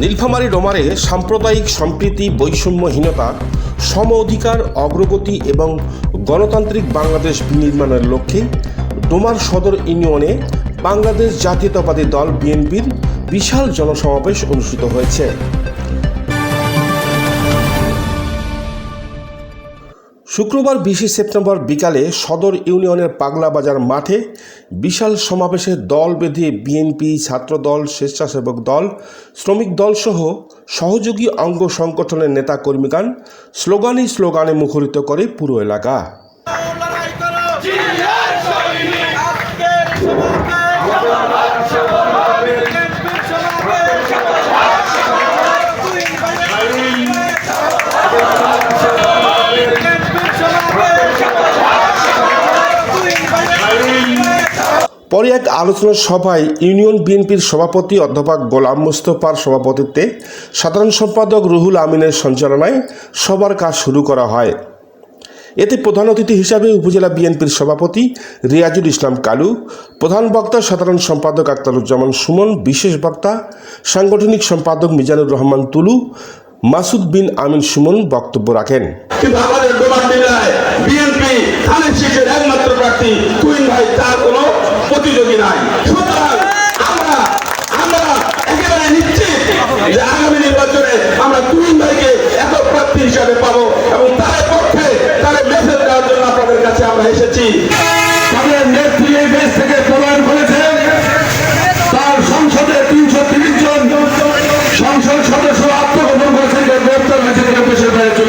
নীলফামারী ডোমারে সাম্প্রদায়িক সম্প্রীতি বৈষম্যহীনতা, সম অধিকার, অগ্রগতি এবং গণতান্ত্রিক বাংলাদেশ নির্মাণের লক্ষ্যে ডোমার সদর ইউনিয়নে বাংলাদেশ জাতীয়তাবাদী দল বিএনপির বিশাল জনসমাবেশ অনুষ্ঠিত হয়েছে। শুক্রবার বিশে সেপ্টেম্বর বিকালে সদর ইউনিয়নের পাগলা বাজার মাঠে বিশাল সমাবেশে দল বেঁধে বিএনপি ছাত্রদল, স্বেচ্ছাসেবক দল, শ্রমিক দলসহ সহযোগী অঙ্গ সংগঠনের নেতা কর্মীগান স্লোগানই স্লোগানে মুখরিত করে পুরো এলাকা। পরে এক আলোচনা সভায় ইউনিয়ন বিএনপির সভাপতি অধ্যাপক গোলাম মুস্তফার সভাপতিত্বে সাধারণ সম্পাদক রুহুল আমিনের সঞ্চালনায় সবার কাজ শুরু করা হয়। এতে প্রধান অতিথি হিসাবে উপজেলা বিএনপির সভাপতি রিয়াজুল ইসলাম কালু, প্রধান বক্তা সাধারণ সম্পাদক আক্তারুজ্জামান সুমন, বিশেষ বক্তা সাংগঠনিক সম্পাদক মিজানুর রহমান তুলু, মাসুদ বিন আমিন সুমন বক্তব্য রাখেন। কিন্তু আমাদের বিএনপি একমাত্র প্রার্থী কুইন ভাই তার কোনো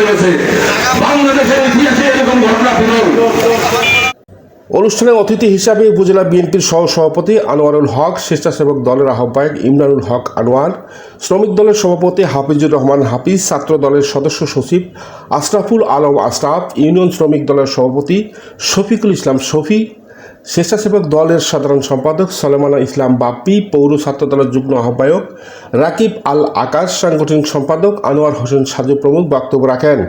গেছে। বাংলাদেশের ইতিহাসে এরকম ঘটনা অনুষ্ঠানে অতিথি হিসাবে উপজেলা বিএনপির সহ সভাপতি আনোয়ারুল হক, স্বেচ্ছাসেবক দলের আহ্বায়ক ইমরানুল হক আনোয়ার, শ্রমিক দলের সভাপতি হাফিজুর রহমান হাফিজ, ছাত্র দলের সদস্য সচিব আশরাফুল আলম আশরাফ, ইউনিয়ন শ্রমিক দলের সভাপতি শফিকুল ইসলাম শফি স্বেচ্ছাসেবক দলের সাধারণ সম্পাদক সলেমানা ইসলাম বাপ্পি, পৌর ছাত্র দলের যুগ্ম আহ্বায়ক রাকিব আল আকাশ, সাংগঠনিক সম্পাদক আনোয়ার হোসেন সাজু প্রমুখ বক্তব্য রাখেন।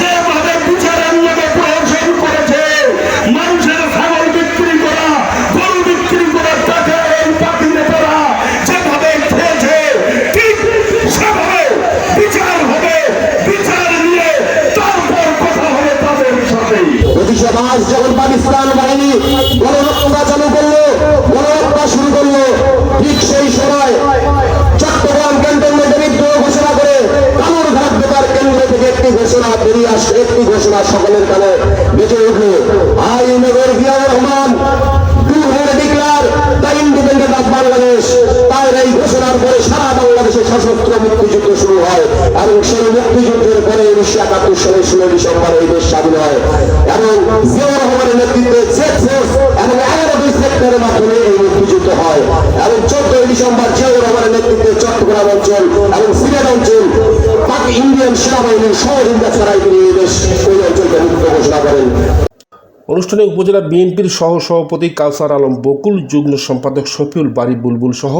যেভাবে বিচারের নামে করেছে মাস যখন পাকিস্তান বাহিনী গণহত্যা চালু করল গণহত্যা শুরু করল, ঠিক সেই সময় চট্টগ্রাম ক্যান্টনমেন্টে বিদ্রোহ ঘোষণা করে কালুরঘাট বেতার কেন্দ্র থেকে একটি ঘোষণা বেরিয়ে আসছে একটি ঘোষণা সকলের কানে বেঁচে উঠল। আই নগর সশস্ত্র মুক্তিযুদ্ধ শুরু হয় এবং সেই মুক্তিযুদ্ধের পরে উনিশশো একাত্তর সালের ষোলো ডিসেম্বর এই দেশ স্বাধীন হয়। এবং জিয়াউর রহমানের নেতৃত্বে এবং এগারোটি সেক্টরের মাধ্যমে এই মুক্তিযুদ্ধ হয়। এবং চোদ্দই ডিসেম্বর জিয়াউর রহমানের নেতৃত্বে চট্টগ্রাম অঞ্চল এবং সিলেট অঞ্চল ইন্ডিয়ান সেনাবাহিনীর সহযোগিতা ছাড়াই তিনি এই দেশ, ওই অঞ্চলকে মুক্ত ঘোষণা করেন। অনুষ্ঠানে উপজেলা বিএনপির সহ সভাপতি কাউসার আলম বকুল, যুগ্ম সম্পাদক শফিউল বাড়ি বুলবুল সহ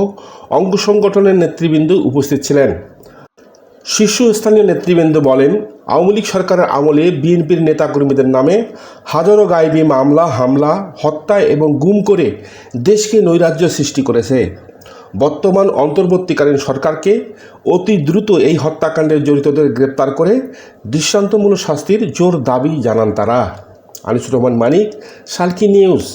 অঙ্গ সংগঠনের নেতৃবৃন্দ উপস্থিত ছিলেন। শীর্ষস্থানীয় নেতৃবৃন্দ বলেন, আওয়ামী লীগ সরকারের আমলে বিএনপির নেতাকর্মীদের নামে হাজারো গায়েবী মামলা, হামলা, হত্যা এবং গুম করে দেশকে নৈরাজ্য সৃষ্টি করেছে। বর্তমান অন্তর্বর্তীকালীন সরকারকে অতি দ্রুত এই হত্যাকাণ্ডে জড়িতদের গ্রেপ্তার করে দৃষ্টান্তমূলক শাস্তির জোর দাবি জানান তারা। আনিসুর রহমান মানিক সালকি নিউজ।